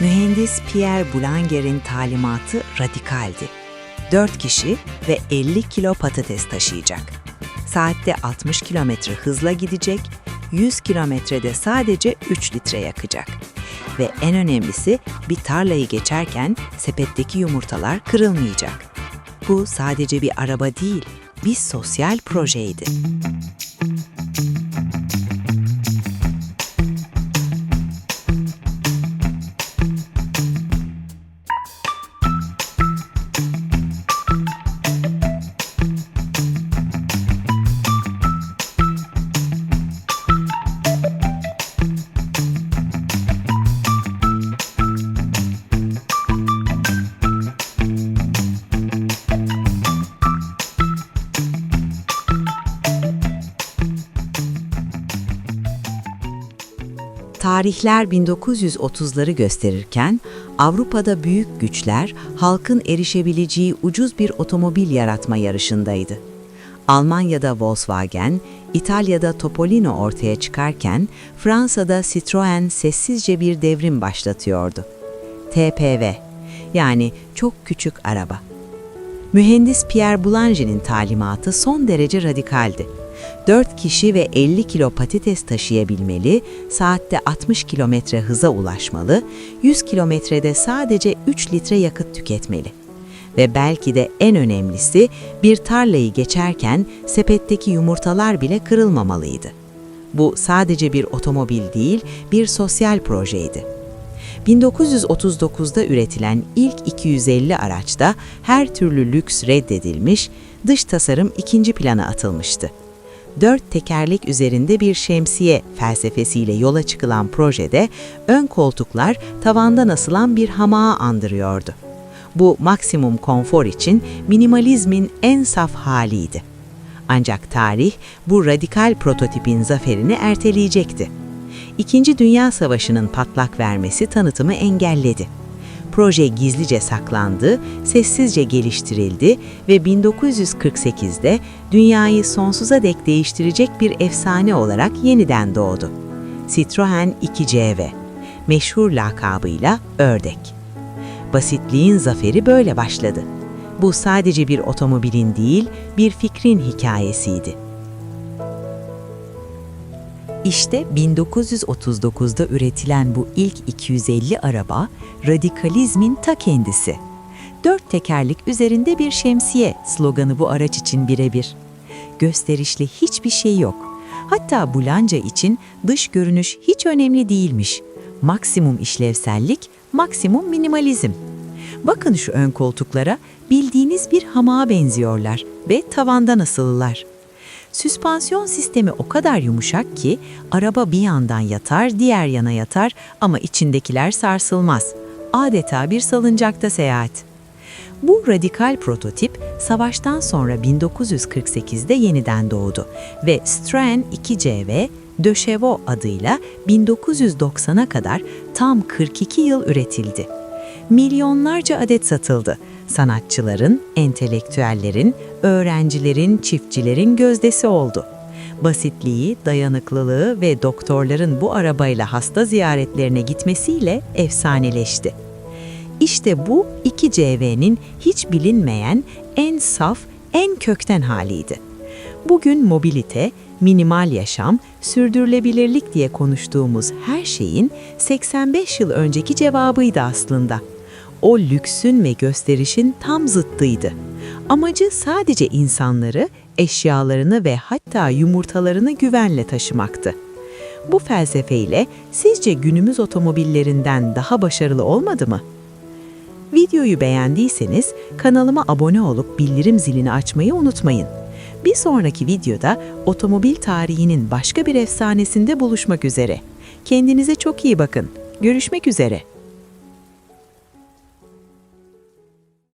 Mühendis Pierre Boulanger'in talimatı radikaldi. 4 kişi ve 50 kilo patates taşıyacak. Saatte 60 kilometre hızla gidecek, 100 kilometrede sadece 3 litre yakacak. Ve en önemlisi bir tarlayı geçerken sepetteki yumurtalar kırılmayacak. Bu sadece bir araba değil, bir sosyal projeydi. Tarihler 1930'ları gösterirken Avrupa'da büyük güçler halkın erişebileceği ucuz bir otomobil yaratma yarışındaydı. Almanya'da Volkswagen, İtalya'da Topolino ortaya çıkarken Fransa'da Citroën sessizce bir devrim başlatıyordu. TPV yani çok küçük araba. Mühendis Pierre Boulanger'in talimatı son derece radikaldi. 4 kişi ve 50 kilo patates taşıyabilmeli, saatte 60 kilometre hıza ulaşmalı, 100 kilometrede sadece 3 litre yakıt tüketmeli. Ve belki de en önemlisi bir tarlayı geçerken sepetteki yumurtalar bile kırılmamalıydı. Bu sadece bir otomobil değil, bir sosyal projeydi. 1939'da üretilen ilk 250 araçta her türlü lüks reddedilmiş, dış tasarım ikinci plana atılmıştı. Dört tekerlek üzerinde bir şemsiye felsefesiyle yola çıkılan projede ön koltuklar tavandan asılan bir hamağı andırıyordu. Bu maksimum konfor için minimalizmin en saf haliydi. Ancak tarih bu radikal prototipin zaferini erteleyecekti. İkinci Dünya Savaşı'nın patlak vermesi tanıtımı engelledi. Proje gizlice saklandı, sessizce geliştirildi ve 1948'de dünyayı sonsuza dek değiştirecek bir efsane olarak yeniden doğdu. Citroen 2CV, meşhur lakabıyla Ördek. Basitliğin zaferi böyle başladı. Bu sadece bir otomobilin değil, bir fikrin hikayesiydi. İşte 1939'da üretilen bu ilk 250 araba radikalizmin ta kendisi. Dört tekerlik üzerinde bir şemsiye sloganı bu araç için birebir. Gösterişli hiçbir şey yok. Hatta Bulanca için dış görünüş hiç önemli değilmiş. Maksimum işlevsellik, maksimum minimalizm. Bakın şu ön koltuklara, bildiğiniz bir hamağa benziyorlar ve tavandan asılılar. Süspansiyon sistemi o kadar yumuşak ki araba bir yandan yatar, diğer yana yatar ama içindekiler sarsılmaz. Adeta bir salıncakta seyahat. Bu radikal prototip savaştan sonra 1948'de yeniden doğdu ve Stran 2CV Döşevo adıyla 1990'a kadar tam 42 yıl üretildi. Milyonlarca adet satıldı sanatçıların, entelektüellerin, öğrencilerin, çiftçilerin gözdesi oldu. Basitliği, dayanıklılığı ve doktorların bu arabayla hasta ziyaretlerine gitmesiyle efsaneleşti. İşte bu 2CV'nin hiç bilinmeyen, en saf, en kökten haliydi. Bugün mobilite, minimal yaşam, sürdürülebilirlik diye konuştuğumuz her şeyin 85 yıl önceki cevabıydı aslında o lüksün ve gösterişin tam zıttıydı. Amacı sadece insanları, eşyalarını ve hatta yumurtalarını güvenle taşımaktı. Bu felsefeyle sizce günümüz otomobillerinden daha başarılı olmadı mı? Videoyu beğendiyseniz kanalıma abone olup bildirim zilini açmayı unutmayın. Bir sonraki videoda otomobil tarihinin başka bir efsanesinde buluşmak üzere. Kendinize çok iyi bakın. Görüşmek üzere.